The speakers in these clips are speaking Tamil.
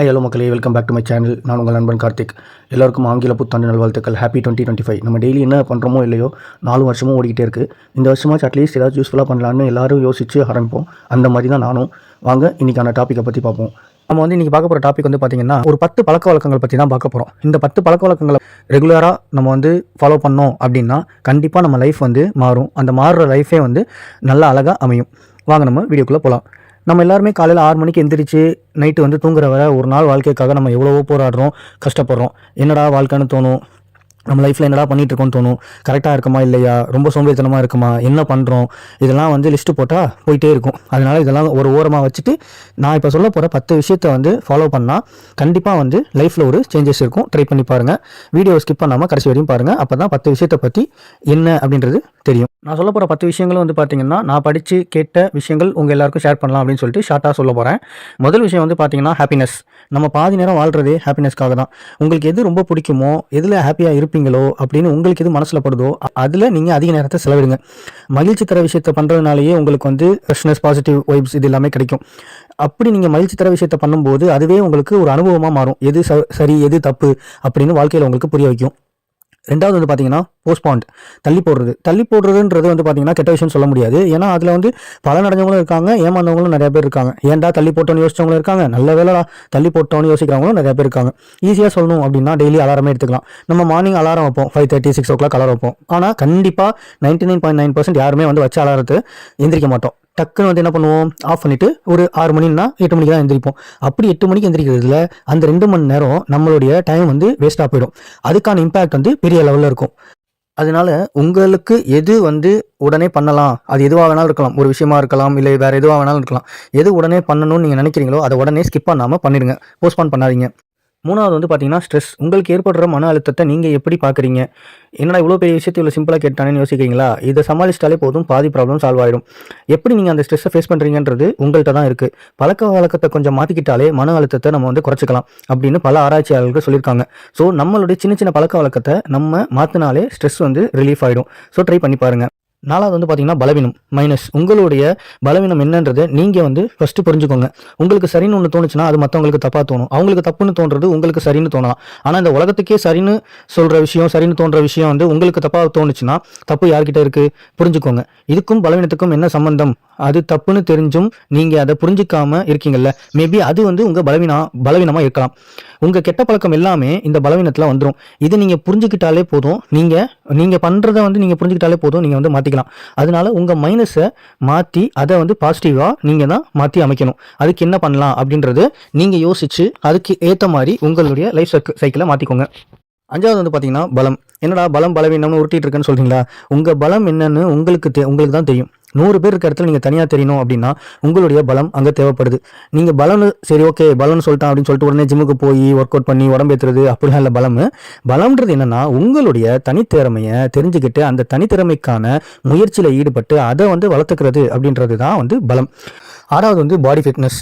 ஹே ஹலோ மக்களே. Welcome back to my channel நான் உங்கள் நண்பன் கார்த்திக். எல்லாருக்கும் ஆங்கில புத்தாண்டு நல்வாழ்த்துக்கள். ஹாப்பி டுவெண்ட்டி டுவெண்ட்டி ஃபைவ் நம்ம டெய்லி என்ன பண்ணுறோமோ இல்லையோ நாலு வருஷமும் ஓடிக்கிட்டே இருக்குது இந்த வருஷமாச்சு அட்லீஸ்ட் ஏதாச்சும் யூஸ்ஃபுல்லாக பண்ணலான்னு எல்லாரும் யோசிச்சு ஆரம்பிப்போம். அந்த மாதிரி தான் நானும். வாங்க இன்றைக்கான டாப்பிக்கை பற்றி பார்ப்போம். நம்ம வந்து இன்றைக்கி பார்க்க போகிற டாபிக் வந்து பார்த்திங்கன்னா ஒரு பத்து பழக்க வழக்கங்கள் பற்றி தான் பார்க்க போகிறோம் இந்த பத்து பழக்க வழக்கங்களை ரெகுலராக நம்ம வந்து ஃபாலோ பண்ணோம் அப்படின்னா கண்டிப்பாக நம்ம லைஃப் வந்து மாறும். அந்த மாறுற லைஃபே வந்து நல்லா அழகாக அமையும். வாங்க நம்ம வீடியோக்குள்ளே போகலாம் நம்ம எல்லாருமே காலையில் ஆறு மணிக்கு எந்திரிச்சு நைட்டு வந்து தூங்குற வர ஒரு நாள் வாழ்க்கைக்காக நம்ம எவ்வளவோ போராடுறோம் கஷ்டப்படுறோம். என்னடா வாழ்க்கைன்னு தோணும்? நம்ம லைஃப்பில் என்னடா பண்ணிகிட்டு இருக்கோம்னு தோணும்? கரெக்டாக இருக்குமா இல்லையா? ரொம்ப சோம்பேறித்தனமாக இருக்குமா? என்ன பண்ணுறோம் இதெல்லாம் வந்து லிஸ்ட்டு போட்டால் போயிட்டே இருக்கும். அதனால் இதெல்லாம் ஒரு ஓரமாக வச்சுட்டு நான் இப்போ சொல்ல போகிற பத்து விஷயத்தை வந்து ஃபாலோ பண்ணால் கண்டிப்பாக வந்து லைஃப்பில் ஒரு சேஞ்சஸ் இருக்கும். ட்ரை பண்ணி பாருங்கள் வீடியோ ஸ்கிப் பண்ணாமல் கடைசி வரையும் பாருங்கள் அப்போ தான் பத்து விஷயத்தை பற்றி என்ன அப்படின்றது தெரியும். நான் சொல்ல போகிற பத்து விஷயங்களும் வந்து பார்த்தீங்கன்னா நான் படித்து கேட்ட விஷயங்கள் உங்கள் எல்லாருக்கும் ஷேர் பண்ணலாம் அப்படின்னு சொல்லிட்டு ஷார்ட்டாக சொல்ல போகிறேன் முதல் விஷயம் வந்து பார்த்தீங்கன்னா ஹாப்பினஸ் நம்ம பாதி நேரம் வாழ்கிறதே ஹாப்பினஸ்க்காக தான். உங்களுக்கு எது ரொம்ப பிடிக்குமோ எதில் ஹாப்பியாக இருப்பீங்களோ அப்படின்னு உங்களுக்கு எது மனசில் படுதோ அதில் நீங்கள் அதிக நேரத்தை செலவிடுங்க. மகிழ்ச்சி தர விஷயத்தை பண்ணுறதுனாலேயே உங்களுக்கு வந்து ஃப்ரெஷ்னஸ் பாசிட்டிவ் வைப்ஸ் இது எல்லாமே கிடைக்கும். அப்படி நீங்கள் மகிழ்ச்சி தர விஷயத்தை பண்ணும்போது அதுவே உங்களுக்கு ஒரு அனுபவமாக மாறும். எது ச- சரி எது தப்பு அப்படின்னு வாழ்க்கையில் உங்களுக்கு புரிய வைக்கும். ரெண்டாவது வந்து பார்த்தீங்கன்னா போஸ்ட்பாண்ட் தள்ளி போடுறது. தள்ளி போடுறதுன்றது வந்து பார்த்தீங்கன்னா கெட்ட விஷயம் சொல்ல முடியாது. ஏன்னா அதில் வந்து பல நடந்தவங்களும் இருக்காங்க ஏமாந்தவங்களும் நிறைய பேர் இருக்காங்க. ஏன்டா தள்ளி போட்டோன்னு யோசிச்சவங்களும் இருக்காங்க? நல்ல வேலை தள்ளி போட்டோன்னு யோசிக்கிறவங்களும் நிறைய பேர் இருக்காங்க. ஈஸியாக சொல்லணும் அப்படின்னா டெய்லி அலாரமே எடுத்துக்கலாம். நம்ம மார்னிங் அலாரம் வைப்போம். Five thirty six o'clock alarm வைப்போம். ஆனால் கண்டிப்பாக ninety nine point nine percent யாருமே வந்து வச்ச அலாரத்தை எந்திரிக்க மாட்டோம். டக்குன்னு வந்து என்ன பண்ணுவோம்? ஆஃப் பண்ணிட்டு ஒரு ஆறு மணின்னா எட்டு மணிக்கு தான் எந்திரிப்போம். அப்படி எட்டு மணிக்கு எந்திரிக்கிறதுல அந்த ரெண்டு மணி நேரம் நம்மளுடைய டைம் வந்து வேஸ்ட்டாக போயிடும். அதுக்கான இம்பேக்ட் வந்து பெரிய லெவலில் இருக்கும். அதனால உங்களுக்கு எது வந்து உடனே பண்ணலாம்? அது எதுவாக வேணாலும் இருக்கலாம். ஒரு விஷயமா இருக்கலாம் இல்லை வேற எதுவாக வேணாலும் இருக்கலாம். எது உடனே பண்ணணும்னு நீங்கள் நினைக்கிறீங்களோ அதை உடனே ஸ்கிப் பண்ணாமல் பண்ணிடுங்க. போஸ்ட்பான் பண்ணாதீங்க. மூணாவது வந்து பார்த்தீங்கன்னா ஸ்ட்ரெஸ் உங்களுக்கு ஏற்படுற மன அழுத்தத்தை நீங்கள் எப்படி பார்க்குறீங்க? என்னடா இவ்வளோ பெரிய விஷயத்தை இவ்வளோ சிம்பிளாக கேட்டானேன்னு யோசிக்கிறீங்களா? இதை சமாளிச்சிட்டாலே போதும் பாதி ப்ராப்ளம் சால்வ் ஆயிடும். எப்படி நீங்கள் அந்த ஸ்ட்ரெஸ்ஸை ஃபேஸ் பண்ணுறீங்கன்றது உங்கள்கிட்ட தான் இருக்குது பழக்க வழக்கத்தை கொஞ்சம் மாற்றிக்கிட்டாலே மன அழுத்தத்தை நம்ம வந்து குறைச்சிக்கலாம் அப்படின்னு பல ஆராய்ச்சியாளர்கள் சொல்லியிருக்காங்க. ஸோ நம்மளுடைய சின்ன சின்ன பழக்க வழக்கத்தை நம்ம மாற்றினாலே ஸ்ட்ரெஸ் வந்து ரிலீஃப் ஆகிடும் ஸோ ட்ரை பண்ணி பாருங்க. நாலாவது வந்து பார்த்தீங்கன்னா பலவீனம் மைனஸ் உங்களுடைய பலவீனம் என்னன்றதை நீங்கள் வந்து ஃபஸ்ட்டு புரிஞ்சுக்கோங்க. உங்களுக்கு சரின்னு ஒன்று தோணுச்சுன்னா அது மற்றவங்களுக்கு தப்பாக தோணும். அவங்களுக்கு தப்புன்னு தோன்றது உங்களுக்கு சரின்னு தோணலாம். ஆனால் இந்த உலகத்துக்கே சரின்னு சொல்கிற விஷயம் சரின்னு தோன்ற விஷயம் வந்து உங்களுக்கு தப்பாக தோணுச்சுன்னா தப்பு யார்கிட்ட இருக்குது புரிஞ்சுக்கோங்க. இதுக்கும் பலவீனத்துக்கும் என்ன சம்பந்தம்? அது தப்புன்னு தெரிஞ்சும் நீங்கள் அதை புரிஞ்சிக்காம இருக்கீங்கல்ல? மேபி அது வந்து உங்கள் பலவீனா பலவீனமாக இருக்கலாம். உங்கள் கெட்ட பழக்கம் எல்லாமே இந்த பலவீனத்தில் வந்துடும் இது நீங்கள் புரிஞ்சுக்கிட்டாலே போதும். நீங்கள் நீங்கள் பண்ணுறத வந்து நீங்கள் புரிஞ்சுக்கிட்டாலே போதும். நீங்கள் வந்து மாற்றிக்கலாம் அதனால உங்கள் மைனஸை மாற்றி அதை வந்து பாசிட்டிவாக நீங்கள் தான் மாற்றி அமைக்கணும். அதுக்கு என்ன பண்ணலாம் அப்படின்றது நீங்கள் யோசிச்சு அதுக்கு ஏற்ற மாதிரி உங்களுடைய லைஃப் சைக்கிளை மாற்றிக்கோங்க அஞ்சாவது வந்து பார்த்தீங்கன்னா பலம். என்னடா பலம் பலவீனம்னு உருட்டிட்டு இருக்குன்னு சொல்றீங்களா? உங்கள் பலம் என்னன்னு உங்களுக்கு தெ உங்களுக்கு தான் தெரியும். நூறு பேர் இருக்க இடத்துல நீங்கள் தனியாக தெரியணும் அப்படின்னா உங்களுடைய பலம் அங்கே தேவைப்படுது. நீங்கள் பலம்னு சரி ஓகே பலம்னு சொல்லிட்டான் அப்படின்னு சொல்லிட்டு உடனே ஜிம்முக்கு போய் ஒர்க் அவுட் பண்ணி உடம்பு ஏற்றுறது அப்படிலாம் இல்லை. பலம் பலம்ன்றது என்னென்னா உங்களுடைய தனித்திறமையை தெரிஞ்சுக்கிட்டு அந்த தனித்திறமைக்கான முயற்சியில் ஈடுபட்டு அதை வந்து வளர்த்துக்கிறது அப்படின்றது தான் வந்து பலம். ஆறாவது வந்து பாடி ஃபிட்னஸ்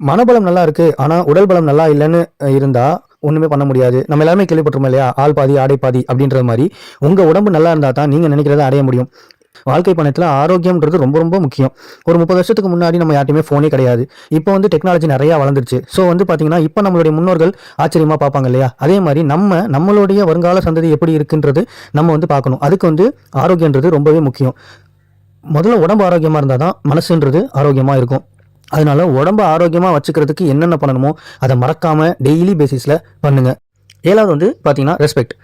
மனபலம் நல்லா இருக்குது ஆனால் உடல் பலம் நல்லா இல்லைன்னு இருந்தால் ஒன்றுமே பண்ண முடியாது. நம்ம எல்லாமே கேள்விப்பட்டிருமோ இல்லையா? ஆள் பாதி ஆடை பாதி அப்படின்றது மாதிரி. உங்கள் உடம்பு நல்லா இருந்தால் தான் நீங்கள் நினைக்கிறத அடைய முடியும். வாழ்க்கை பணத்தில் ஆரோக்கியம்ன்றது ரொம்ப ரொம்ப முக்கியம். ஒரு முப்பது வருஷத்துக்கு முன்னாடி நம்ம யார்ட்டையுமே ஃபோனே கிடையாது. இப்போ வந்து டெக்னாலஜி நிறையா வளர்ந்துருச்சு. ஸோ வந்து பார்த்தீங்கன்னா இப்போ நம்மளுடைய முன்னோர்கள் ஆச்சரியமாக பார்ப்பாங்க இல்லையா? அதே மாதிரி நம்ம நம்மளுடைய வருங்கால சந்ததி எப்படி இருக்குன்றது நம்ம வந்து பார்க்கணும். அதுக்கு வந்து ஆரோக்கியன்றது ரொம்பவே முக்கியம். முதல்ல உடம்பு ஆரோக்கியமாக இருந்தால் தான் மனசுன்றது ஆரோக்கியமாக இருக்கும். அதனால உடம்ப ஆரோக்கியமாக வச்சுக்கிறதுக்கு என்னென்ன பண்ணணுமோ அதை மறக்காமல் டெய்லி பேசிஸில் பண்ணுங்கள் ஏழாவது வந்து பார்த்தீங்கன்னா ரெஸ்பெக்ட்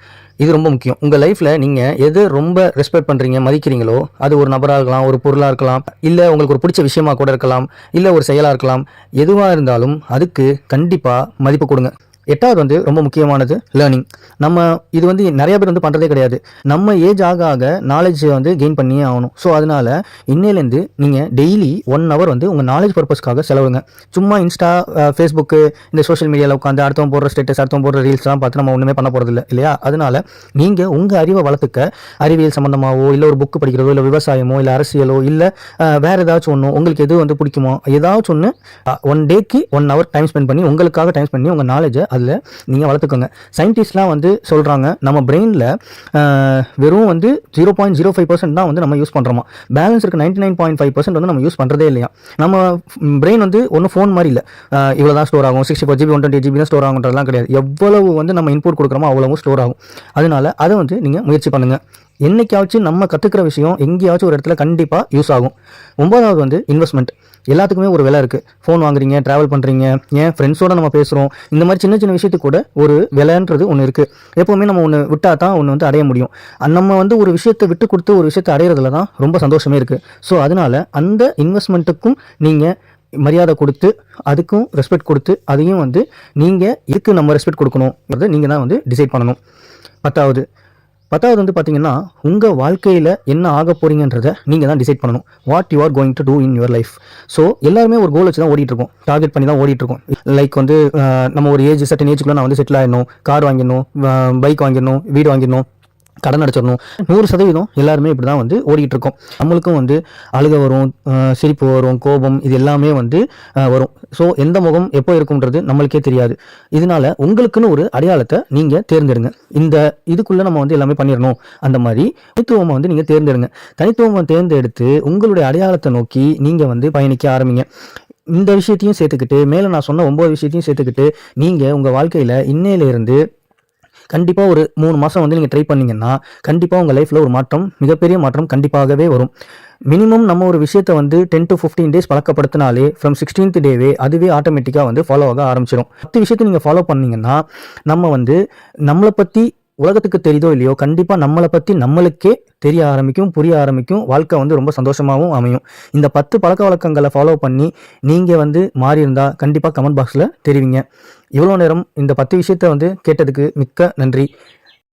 இது ரொம்ப முக்கியம். உங்கள் லைஃப்பில் நீங்கள் எது ரொம்ப ரெஸ்பெக்ட் பண்ணுறீங்க மதிக்கிறீங்களோ அது ஒரு நபராக இருக்கலாம் ஒரு பொருளாக இருக்கலாம் இல்லை உங்களுக்கு ஒரு பிடிச்ச விஷயமா கூட இருக்கலாம் இல்லை ஒரு செயலாக இருக்கலாம் எதுவாக இருந்தாலும் அதுக்கு கண்டிப்பாக மதிப்பு கொடுங்க. எட்டாவது வந்து ரொம்ப முக்கியமானது லேர்னிங் நம்ம இது வந்து நிறைய பேர் வந்து பண்ணுறதே கிடையாது. நம்ம ஏஜ் ஆக ஆக நாலேஜ் வந்து கெயின் பண்ணியே ஆகணும். ஸோ அதனால இன்னையிலேருந்து நீங்கள் டெய்லி ஒன் ஹவர் வந்து உங்கள் நாலேஜ் பர்பஸ்க்காக செலவுங்க. சும்மா இன்ஸ்டா ஃபேஸ்புக்கு இந்த சோஷியல் மீடியாவில் உட்காந்து அடுத்தவங்க போடுற ஸ்டேட்டஸ் அடுத்தவங்க போடுற ரீல்ஸ்லாம் பார்த்து நம்ம ஒன்றுமே பண்ண போகிறது இல்லை இல்லையா? அதனால நீங்கள் உங்கள் அறிவை வளர்த்துக்க அறிவியல் சம்மந்தமாகவோ இல்லை ஒரு புக்கு படிக்கிறதோ இல்லை விவசாயமோ இல்லை அரசியலோ இல்லை வேறு ஏதாச்சும் ஒன்றும் உங்களுக்கு எது வந்து பிடிக்குமோ ஏதாச்சும் ஒன்று ஒன் டேக்கு ஒன் ஹவர் டைம் ஸ்பெண்ட் பண்ணி உங்களுக்காக டைம் ஸ்பெண்ட் பண்ணி உங்கள் நாலேஜை அதில் நீங்கள் வளர்த்துக்கோங்க. சயின்டிஸ்ட்லாம் வந்து சொல்கிறாங்க நம்ம பிரெயினில் வெறும் வந்து zero point zero five percent தான் வந்து நம்ம யூஸ் பண்ணுறோமா பேலன்ஸ் இருக்க ninety nine point five percent வந்து நம்ம யூஸ் பண்ணுறதே இல்லையா? நம்ம பிரெயின் வந்து ஒன்றும் ஃபோன் மாதிரி இல்லை. இவ்வளோ தான் ஸ்டோர் ஆகும். Sixty four GB one twenty GB தான் ஸ்டோர் ஆகுன்றதுலாம் கிடையாது. எவ்வளவு வந்து நம்ம இன்புட் கொடுக்குறோமோ அவ்வளவும் ஸ்டோர் ஆகும். அதனால அதை வந்து நீங்கள் முயற்சி பண்ணுங்கள் என்றைக்காச்சும் நம்ம கற்றுக்கிற விஷயம் எங்கேயாச்சும் ஒரு இடத்துல கண்டிப்பாக யூஸ் ஆகும். ஒன்பதாவது வந்து இன்வெஸ்ட்மெண்ட் எல்லாத்துக்குமே ஒரு விலை இருக்குது ஃபோன் வாங்குறீங்க ட்ராவல் பண்ணுறீங்க ஏன் ஃப்ரெண்ட்ஸோட நம்ம பேசுகிறோம் இந்த மாதிரி சின்ன சின்ன விஷயத்துக்கு கூட ஒரு விலைன்றது ஒன்று இருக்குது எப்போவுமே நம்ம ஒன்று விட்டால் தான் ஒன்று வந்து அடைய முடியும். நம்ம வந்து ஒரு விஷயத்தை விட்டு கொடுத்து ஒரு விஷயத்தை அடையிறதுல தான் ரொம்ப சந்தோஷமே இருக்குது ஸோ அதனால அந்த இன்வெஸ்ட்மெண்ட்டுக்கும் நீங்கள் மரியாதை கொடுத்து அதுக்கும் ரெஸ்பெக்ட் கொடுத்து அதையும் வந்து நீங்கள் இதுக்கு நம்ம ரெஸ்பெக்ட் கொடுக்கணுங்கிறத நீங்கள் தான் வந்து டிசைட் பண்ணணும். பத்தாவது பத்தாவது வந்து பார்த்தீங்கன்னா உங்கள் வாழ்க்கையில் என்ன ஆக போகிறீங்கன்றத நீங்கள் தான் டிசைட் பண்ணணும். What you are going to do in your life so எல்லாருமே ஒரு கோல் வச்சு தான் ஓடிட்டுருக்கோம் டார்கெட் பண்ணி தான் ஓடிட்டுருக்கோம் லைக் வந்து நம்ம ஒரு ஏஜ் சர்டன் ஏஜுக்குள்ளே நான் வந்து செட்டில் ஆகிடணும் கார் வாங்கிடணும் பைக் வாங்கிடணும் வீடு வாங்கிடணும். கடன் அடைச்சிடணும். நூறு சதவீதம் எல்லாருமே இப்படி தான் வந்து ஓடிக்கிட்டு இருக்கோம் நம்மளுக்கும் வந்து அழுக வரும் சிரிப்பு வரும் கோபம் இது எல்லாமே வந்து வரும். ஸோ எந்த முகம் எப்போ இருக்கும்ன்றது நம்மளுக்கே தெரியாது. இதனால உங்களுக்குன்னு ஒரு அடையாளத்தை நீங்கள் தேர்ந்தெடுங்க. இந்த இதுக்குள்ளே நம்ம வந்து எல்லாமே பண்ணிடணும். அந்த மாதிரி தனித்துவமாக வந்து நீங்கள் தேர்ந்தெடுங்க. தனித்துவமாக தேர்ந்தெடுத்து உங்களுடைய அடையாளத்தை நோக்கி நீங்கள் வந்து பயணிக்க ஆரம்பிங்க. இந்த விஷயத்தையும் சேர்த்துக்கிட்டு மேலே நான் சொன்ன ஒம்பது விஷயத்தையும் சேர்த்துக்கிட்டு நீங்கள் உங்கள் வாழ்க்கையில் இன்னையிலேருந்து கண்டிப்பாக ஒரு மூணு மாதம் வந்து நீங்கள் ட்ரை பண்ணிங்கன்னா கண்டிப்பாக உங்கள் லைஃப்பில் ஒரு மாற்றம் மிகப்பெரிய மாற்றம் கண்டிப்பாகவே வரும். மினிமம் நம்ம ஒரு விஷயத்தை வந்து டென் டு ஃபிஃப்டீன் டேஸ் பழக்கப்படுத்தினாலே ஃப்ரம் சிக்ஸ்டீன்த் டேவே அதுவே ஆட்டோமேட்டிக்காக வந்து ஃபாலோ ஆக ஆரம்பிச்சிடும் பத்து விஷயத்தை நீங்கள் ஃபாலோ பண்ணிங்கன்னா நம்ம வந்து நம்மளை பற்றி உலகத்துக்கு தெரியுதோ இல்லையோ கண்டிப்பாக நம்மளை பற்றி நம்மளுக்கே தெரிய ஆரம்பிக்கும் புரிய ஆரம்பிக்கும். வாழ்க்கை வந்து ரொம்ப சந்தோஷமாகவும் அமையும். இந்த பத்து பழக்க வழக்கங்களை ஃபாலோ பண்ணி நீங்கள் வந்து மாறி இருந்தால் கண்டிப்பாக கமெண்ட் பாக்ஸில் தெரிவிங்க. இவ்வளோ நேரம் இந்த பத்து விஷயத்த வந்து கேட்டதுக்கு மிக்க நன்றி.